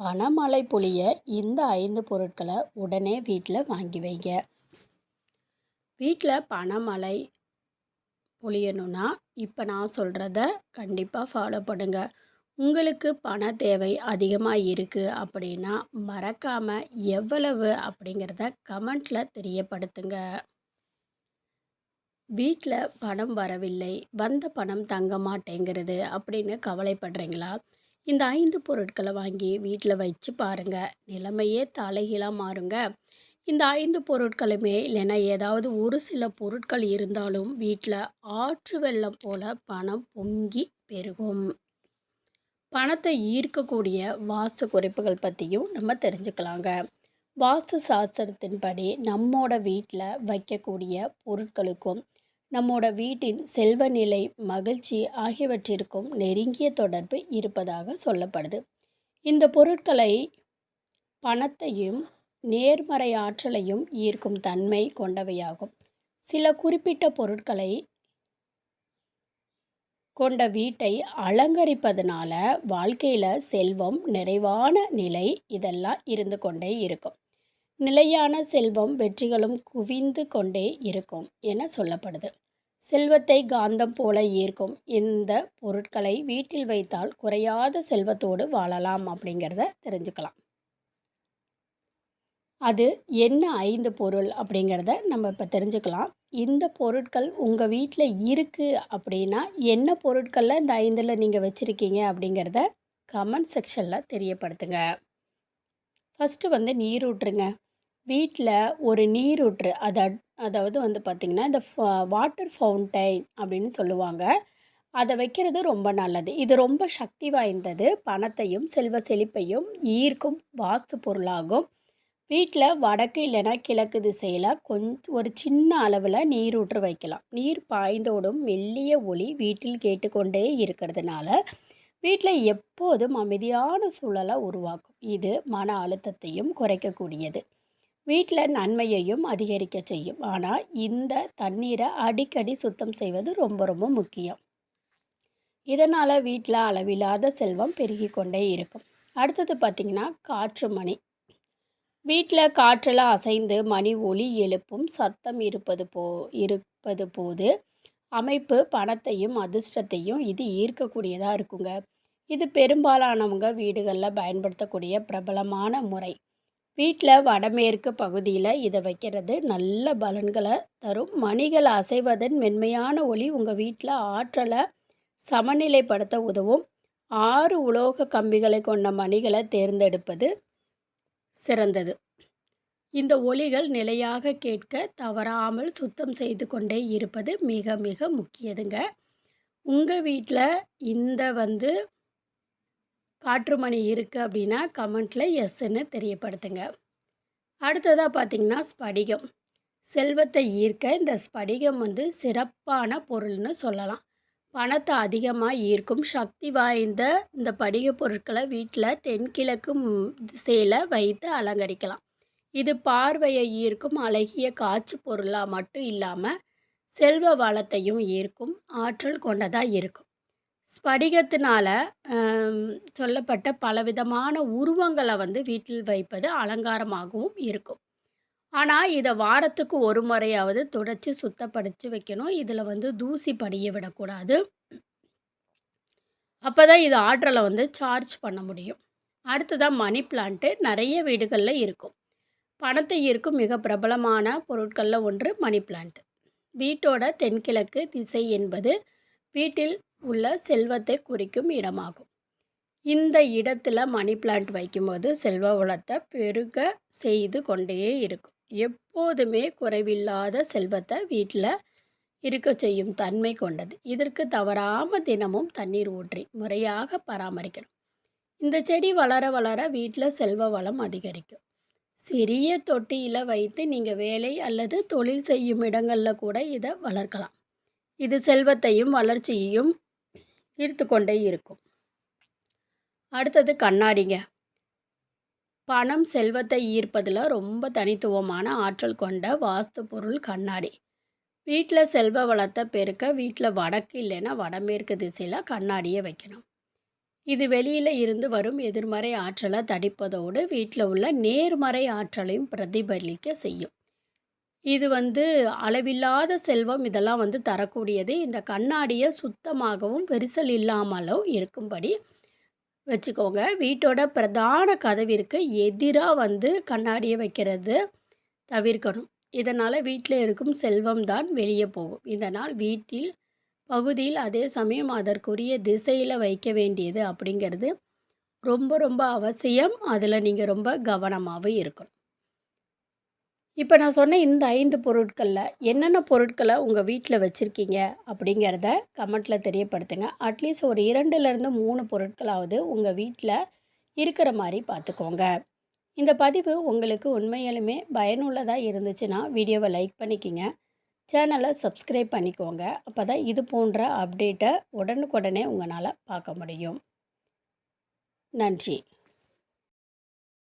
பணமழை பொழிய இந்த ஐந்து பொருட்களை உடனே வீட்டில் வாங்கி வைங்க. வீட்டில் பணமழை பொழியணும்னா இப்போ நான் சொல்கிறத கண்டிப்பாக ஃபாலோ பண்ணுங்கள் உங்களுக்கு பண தேவை அதிகமாக இருக்குது அப்படின்னா மறக்காமல் எவ்வளவு அப்படிங்கிறத கமெண்ட்டில் தெரியப்படுத்துங்க. வீட்டில் பணம் வரவில்லை வந்த பணம் தங்க மாட்டேங்கிறது அப்படின்னு கவலைப்படுறீங்களா? இந்த ஐந்து பொருட்களை வாங்கி வீட்டில் வச்சு பாருங்கள் நிலைமையே தலைகீழாக மாறுங்க. இந்த ஐந்து பொருட்களுமே இல்லைன்னா ஏதாவது ஒரு சில பொருட்கள் இருந்தாலும் வீட்டில் ஆற்று வெள்ளம் போல் பணம் பொங்கி பெருகும். பணத்தை ஈர்க்கக்கூடிய வாஸ்து குறிப்புகள் பற்றியும் நம்ம தெரிஞ்சுக்கலாங்க. வாஸ்து சாஸ்திரத்தின்படி நம்மோட வீட்டில் வைக்கக்கூடிய பொருட்களுக்கும் நம்மோட வீட்டின் செல்வ நிலை மகிழ்ச்சி ஆகியவற்றிற்கும் நெருங்கிய தொடர்பு இருப்பதாக சொல்லப்படுது. இந்த பொருட்களை பணத்தையும் நேர்மறை ஆற்றலையும் ஈர்க்கும் தன்மை கொண்டவையாகும். சில குறிப்பிட்ட பொருட்களை கொண்ட வீட்டை அலங்கரிப்பதனால வாழ்க்கையில் செல்வம் நிறைவான நிலை இதெல்லாம் இருந்து கொண்டே இருக்கும். நிலையான செல்வம் வெற்றிகளும் குவிந்து கொண்டே இருக்கும் என சொல்லப்படுது. செல்வத்தை காந்தம் போல ஈர்க்கும். இந்த பொருட்களை வீட்டில் வைத்தால் குறையாத செல்வத்தோடு வாழலாம் அப்படிங்கிறத தெரிஞ்சுக்கலாம். அது என்ன ஐந்து பொருள் அப்படிங்கிறத நம்ம இப்போ தெரிஞ்சுக்கலாம். இந்த பொருட்கள் உங்கள் வீட்டில் இருக்குது அப்படின்னா என்ன பொருட்களில் இந்த ஐந்தில் நீங்கள் வச்சுருக்கீங்க அப்படிங்கிறத கமெண்ட் செக்ஷனில் தெரியப்படுத்துங்க. ஃபஸ்ட்டு வந்து நீர் ஊற்றுங்க வீட்டில் ஒரு நீரூற்று அதை அதாவது வந்து பார்த்திங்கன்னா இந்த வாட்டர் ஃபவுண்டைன் அப்படின்னு சொல்லுவாங்க. அதை வைக்கிறது ரொம்ப நல்லது. இது ரொம்ப சக்தி வாய்ந்தது. பணத்தையும் செல்வ செழிப்பையும் ஈர்க்கும் வாஸ்து பொருளாகும். வீட்டில் வடக்கு இல்லைன்னா கிழக்கு திசையில் கொஞ்சம் ஒரு சின்ன அளவில் நீரூற்று வைக்கலாம். நீர் பாய்ந்தோடும் மெல்லிய ஒளி வீட்டில் கேட்டுக்கொண்டே இருக்கிறதுனால வீட்டில் எப்போதும் அமைதியான சூழலை உருவாக்கும். இது மன அழுத்தத்தையும் குறைக்கக்கூடியது. வீட்டில் நன்மையையும் அதிகரிக்க செய்யும். ஆனால் இந்த தண்ணீரை அடிக்கடி சுத்தம் செய்வது ரொம்ப ரொம்ப முக்கியம். இதனால் வீட்டில் அளவில்லாத செல்வம் பெருகி கொண்டே இருக்கும். அடுத்தது பார்த்திங்கன்னா காற்று மணி. வீட்டில் காற்றில் அசைந்து மணி ஒளி எழுப்பும் சத்தம் இருப்பது போ இருப்பது போது அமைப்பு பணத்தையும் அதிர்ஷ்டத்தையும் இது ஈர்க்கக்கூடியதாக இருக்குங்க. இது பெரும்பாலானவங்க வீடுகளில் பயன்படுத்தக்கூடிய பிரபலமான முறை. வீட்டில் வடமேற்கு பகுதியில் இதை வைக்கிறது. நல்ல பலன்களை தரும். மணிகள் அசைவதன் மென்மையான ஒளி உங்கள் வீட்டில் ஆற்றலை சமநிலைப்படுத்த உதவும். ஆறு உலோக கம்பிகளை கொண்ட மணிகளை தேர்ந்தெடுப்பது சிறந்தது. இந்த ஒளிகள் நிலையாக கேட்க தவறாமல் சுத்தம் செய்து கொண்டே இருப்பது மிக மிக முக்கியதுங்க. உங்கள் வீட்டில் இந்த வந்து காற்றுமணி இருக்குது அப்படின்னா கமெண்ட்டில் எஸ்ன்னு தெரியப்படுத்துங்க. அடுத்ததாக பார்த்திங்கன்னா ஸ்படிகம். செல்வத்தை ஈர்க்க இந்த ஸ்படிகம் வந்து சிறப்பான பொருள்னு சொல்லலாம். பணத்தை அதிகமாக ஈர்க்கும் சக்தி வாய்ந்த இந்த படிக பொருட்களை வீட்டில் தென்கிழக்கு திசையில் வைத்து அலங்கரிக்கலாம். இது பார்வையை ஈர்க்கும் அழகிய காட்சி பொருளாக மட்டும் இல்லாமல் செல்வ வளத்தையும் ஈர்க்கும் ஆற்றல் கொண்டதாக இருக்கும். ஸ்படிகத்தினால சொல்லப்பட்ட பலவிதமான உருவங்களை வந்து வீட்டில் வைப்பது அலங்காரமாகவும் இருக்கும். ஆனால் இதை வாரத்துக்கு ஒரு முறையாவது துடைச்சி சுத்தப்படுத்தி வைக்கணும். இதில் வந்து தூசி படிய விடக்கூடாது. அப்போ தான் இது ஆற்றலை வந்து சார்ஜ் பண்ண முடியும். அடுத்ததாக மணி பிளான்ட்டு நிறைய வீடுகளில் இருக்கும். பணத்தை ஈர்க்கும் மிக பிரபலமான பொருட்களில் ஒன்று மணி பிளான்ட் வீட்டோட தென்கிழக்கு திசை என்பது வீட்டில் உள்ள செல்வத்தை குறிக்கும் இடமாகும். இந்த இடத்துல மணி பிளான்ட் வைக்கும்போது செல்வ வளத்தை பெருக செய்து கொண்டே இருக்கும். எப்போதுமே குறைவில்லாத செல்வத்தை வீட்டில் இருக்க செய்யும் தன்மை கொண்டது. இதற்கு தவறாமல் தினமும் தண்ணீர் ஊற்றி முறையாக பராமரிக்கணும். இந்த செடி வளர வளர வீட்டில் செல்வ வளம் அதிகரிக்கும். சிறிய தொட்டியில் வைத்து நீங்கள் வேலை அல்லது தொழில் செய்யும் இடங்களில் கூட இதை வளர்க்கலாம். இது செல்வத்தையும் வளர்ச்சியையும் ஈர்த்து கொண்டே இருக்கும். அடுத்தது கண்ணாடிங்க. பணம் செல்வத்தை ஈர்ப்பதில் ரொம்ப தனித்துவமான ஆற்றல் கொண்ட வாஸ்து பொருள் கண்ணாடி. வீட்டில் செல்வ வளத்தை பெருக்க வீட்டில் வடக்கு இல்லைன்னா வடமேற்கு திசையில் கண்ணாடியை வைக்கணும். இது வெளியில் இருந்து வரும் எதிர்மறை ஆற்றலை தடிப்பதோடு வீட்டில் உள்ள நேர்மறை ஆற்றலையும் பிரதிபலிக்க செய்யும். இது வந்து அளவில்லாத செல்வம் இதெல்லாம் வந்து தரக்கூடியது. இந்த கண்ணாடியை சுத்தமாகவும் வெரிசல் இல்லாமலும் இருக்கும்படி வச்சுக்கோங்க. வீட்டோட பிரதான கதவிற்கு எதிராக வந்து கண்ணாடியை வைக்கிறது தவிர்க்கணும். இதனால் வீட்டில் இருக்கும் செல்வம் தான் வெளியே போகும். இதனால் வீட்டில் பகுதியில் அதே சமயம் அதற்குரிய திசையில் வைக்க வேண்டியது அப்படிங்கிறது ரொம்ப ரொம்ப அவசியம். அதில் நீங்கள் ரொம்ப கவனமாகவும் இருக்கணும். இப்போ நான் சொன்ன இந்த ஐந்து பொருட்களில் என்னென்ன பொருட்களை உங்கள் வீட்டில் வச்சுருக்கீங்க அப்படிங்கிறத கமெண்ட்டில் தெரியப்படுத்துங்க. அட்லீஸ்ட் ஒரு இரண்டுலேருந்து மூணு பொருட்களாவது உங்கள் வீட்டில் இருக்கிற மாதிரி பார்த்துக்கோங்க இந்த பதிவு உங்களுக்கு உண்மையிலுமே பயனுள்ளதாக இருந்துச்சுன்னா வீடியோவை லைக் பண்ணிக்கிங்க. சேனலை சப்ஸ்கிரைப் பண்ணிக்கோங்க. அப்போ தான் இது போன்ற அப்டேட்டை உடனுக்குடனே உங்களால் பார்க்க முடியும். நன்றி.